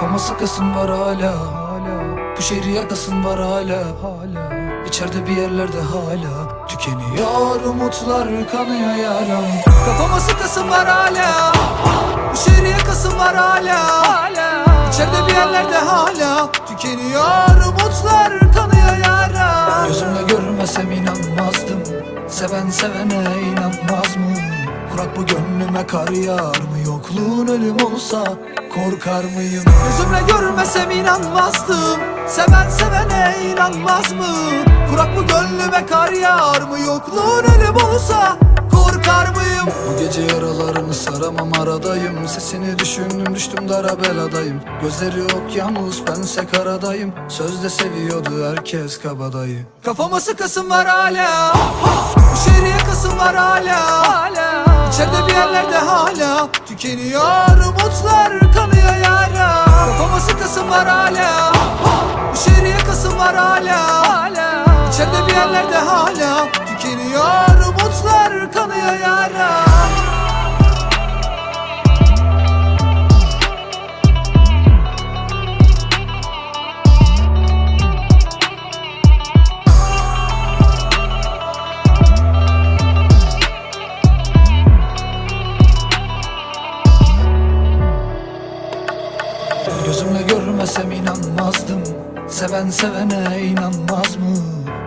Kafama sıkasın var hala. Bu şehri yakasın var hala. İçeride bir yerlerde hala. Tükeniyor umutlar kanıyor yaram. Kafama sıkasın var hala. Bu şehri yakasın var hala. İçeride bir yerlerde hala. Tükeniyor umutlar kanıyor yaram. Gözümle görmesem inanmazdım. Seven sevene inanmaz mı? Kurak bu gönlüme kar yağar mı? Yokluğun ölüm olsa korkar mıyım? Gözümle görmesem inanmazdım Seven sevene inanmaz mı? Kurak bu gönlüme kar yağar mı? Yokluğun ölüm olsa korkar mıyım? Bu gece yaralarını saramam aradayım Sesini düşündüm düştüm dara beladayım Gözleri yok yalnız bense karadayım Sözde seviyordu herkes kabadayı Kafama sıkasın var hala Bu şehri yakasın var hala İçeride bir yerlerde hala Tükeniyor umutlar kanıyor yara. Kafama sıkasın var hala Bu şehri yakasın var hala. İçeride bir yerlerde hala Tükeniyor Gözümle görmesem inanmazdım Seven sevene inanmaz mı?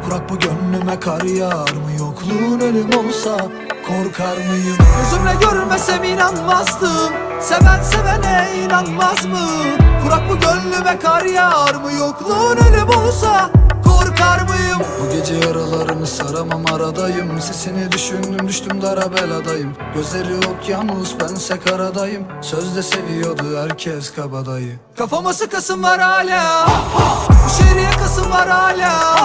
Kurak bu gönlüme kar yağar mı? Yokluğun ölüm olsa korkar mıyım? Gözümle görmesem inanmazdım Seven sevene inanmaz mı? Kurak bu gönlüme kar yağar mı? Yokluğun ölüm olsa? Bu gece yaralarını saramam aradayım. Sesini düşündüm düştüm dara beladayım. Gözleri yok yalnız bense karadayım. Sözde seviyordu herkes kabadayı. Kafama sıkasın var hala. Bu şehri yakasın var hala.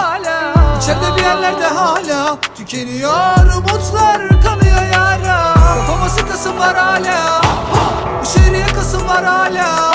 İçeride bir yerlerde hala. Tükeniyor umutlar kanıyor yara. Kafama sıkasın var hala. Bu şehri yakasın var hala